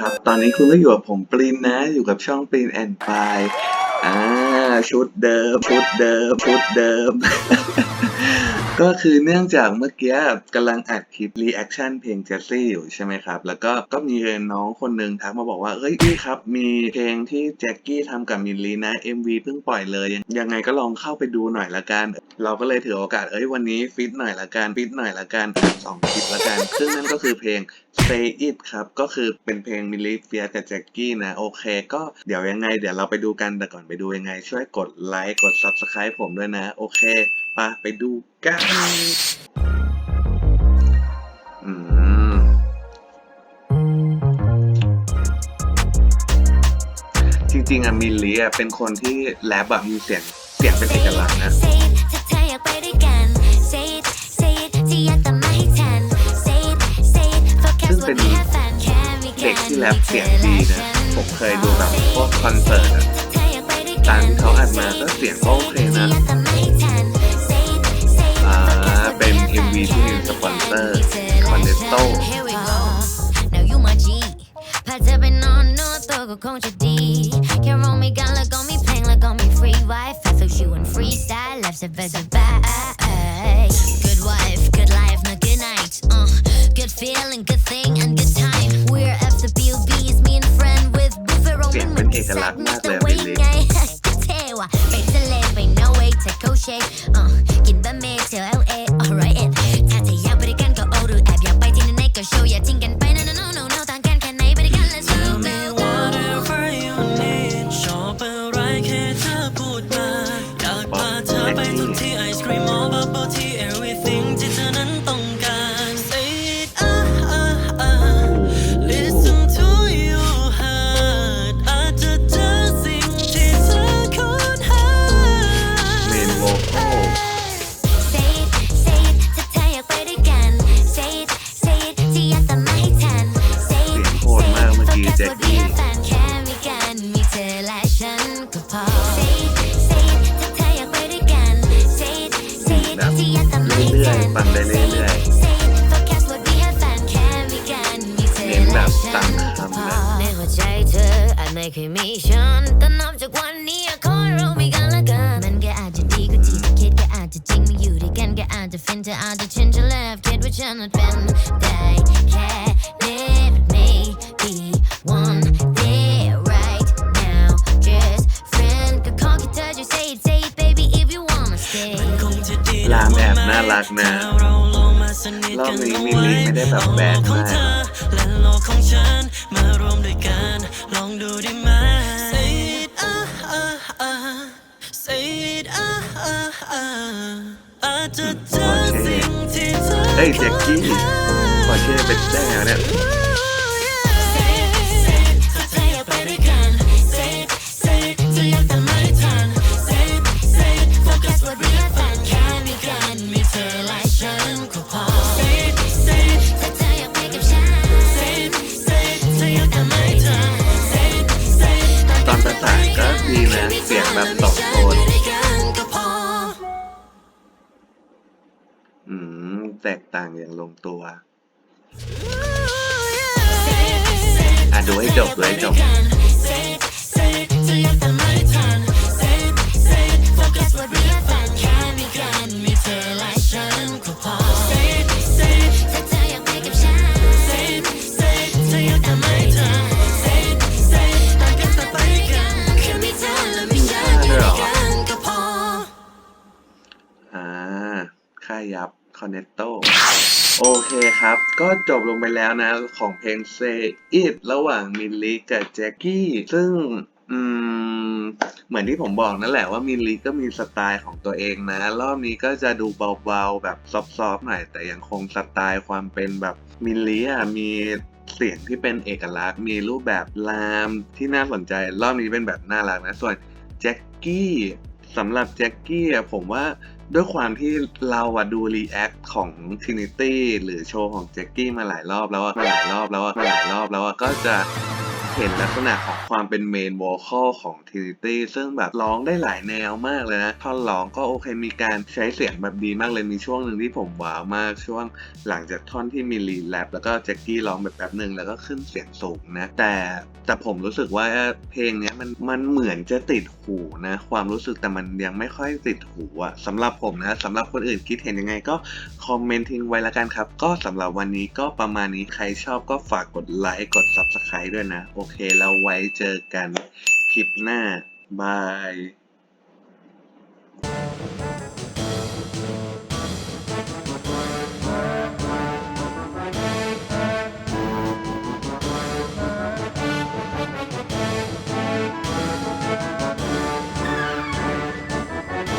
ครับ ตอนนี้คุณก็อยู่กับผมปรินนะ อยู่กับช่องปรินแอนด์ปายอ่าชุดเดิม ชุดเดิม ชุดเดิม ก็คือเนื่องจากเมื่อกี้กำลังอัดคลิปรีแอคชั่นเพลงเจสซี่อยู่ใช่ไหมครับ แล้วก็ก็มีน้องคนหนึ่งทักมาบอกว่า เฮ้ยพี่ครับ มีเพลงที่แจ็คกี้ทำกับมิลลีนะ MV เพิ่งปล่อยเลย ยังไงก็ลองเข้าไปดูหน่อยละกัน เราก็เลยถือโอกาส เอ้ยวันนี้ฟิตหน่อยละกัน ฟิตหน่อยละกันสองคลิปละกัน ซึ่งนั่นก็คือเพลง Say It ครับ ก็คือเป็นเพลงมิลลีเฟียกับแจ็คกี้นะ โอเค ก็เดี๋ยวยังไง เดี๋ยวเราไปดูกันแต่ก่อนไปดูยังไง ช่วยกดไลค์กด Subscribe ผมด้วยนะ โอเคไปไปดูกันอืมจริงๆอะมิลลีอะเป็นคนที่แรปอะมีเสียงเสียงเป็นเอกลักษณ์นะ เคยดูแบบพวกคอนเสิร์ตอะถ้าเธออยากไปด้วยตามนที่เขาอัดมาก็เสียงก็โอเคนะอ่าเป็น MV ที่มีสปอนเซอร์ Cornetto Here we go Now you my G พาเธอนอนนวดตัวก็คงจะดีแค่ร้องไม่กันแล้วก็มีเพลงแล้วก็มี free wifi so you and freestyle life สบายสบาย Good wife good life no good night uh, good feeling good thing ลักษณ์มากเลยอะไว้ Billie อและฉันก็พอ say it say it ถ้าเธออยากไปด้วยกัน say it say it แบบที่อยากตามมาให้เรื่อยทันๆฟังได้เรื่อย say it focus what we have fun แค่มีกันมีเธอแบและบฉันคำพอนะในหัวใจเธออาจไม่เคยมีฉันแต่นับจากวันนี้ขอให้เรามีกันและกัน มันก็อาจจะดีกว่าที่เธอคิดก็อาจจะจริงมาอยู่ด้วยกันก็อาจจะฟินเธออาจจะชินจะเลิฟคิดว่าฉันนั้นเป็นแค่ รักนะถ้าเราลองมาสนิทรอบกันนี้เอามิลไว้ลิไม่ได้แบบแบดเอาโลกของมากเธอและโลกของฉันมารวมด้วยกันลองดูได้ไหม Say it ah ah ah Say it ah ah ah อาจจะเจอสิ่งที่เธอเฮ้ยแจ็คกี้ค้นหาพอเช่เป็นได้แล้วเนี่ย แตกต่างอย่างลงตัวอะดูให้จบดูให้จบอ่าค่ายยับ คอนเนตโตโอเคครับ ก็จบลงไปแล้วนะ ของเพลง Say It ระหว่างมิลลีกับแจ็คกี้ ซึ่ง อืม เหมือนที่ผมบอกนั่นแหละว่ามิลลีก็มีสไตล์ของตัวเองนะ รอบนี้ก็จะดูเบาๆ แบบซอฟๆหน่อย แต่ยังคงสไตล์ความเป็นแบบมิลลีอะมีเสียงที่เป็นเอกลักษณ์ มีรูปแบบลามที่น่าสนใจ รอบนี้เป็นแบบน่ารักนะ ส่วนแจ็คกี้ สำหรับแจ็คกี้อะผมว่าด้วยความที่เราอะดูรีแอคของทินิตี้หรือโชว์ของแจ็คกี้มาหลายรอบแล้วอะมาหลายรอบแล้วอะมาหลายรอบแล้วอะก็จะ เห็นลักษณะของความเป็นเมนวอลคอลของ Trinity ซึ่งแบบร้องได้หลายแนวมากเลยนะท่อนร้องก็โอเคมีการใช้เสียงแบบดีมากเลยมีช่วงหนึ่งที่ผมว้าวมากช่วงหลังจากท่อนที่มีลีแรปแล้วก็แจ็คกี้ร้องแบบแป๊บหนึ่งแล้วก็ขึ้นเสียงสูงนะ แต่แต่ผมรู้สึกว่าเพลงเนี้ยมันมันเหมือนจะติดหูนะความรู้สึกแต่มันยังไม่ค่อยติดหูอะสำหรับผมนะสำหรับคนอื่นคิดเห็นยังไงก็คอมเมนต์ทิ้งไว้ล้วกันครับ ก็สำหรับวันนี้ก็ประมาณนี้ใครชอบก็ฝากกดไลค์กด Subscribe ด้วยนะโอเคแล้วไว้เจอกันคลิปหน้า บาย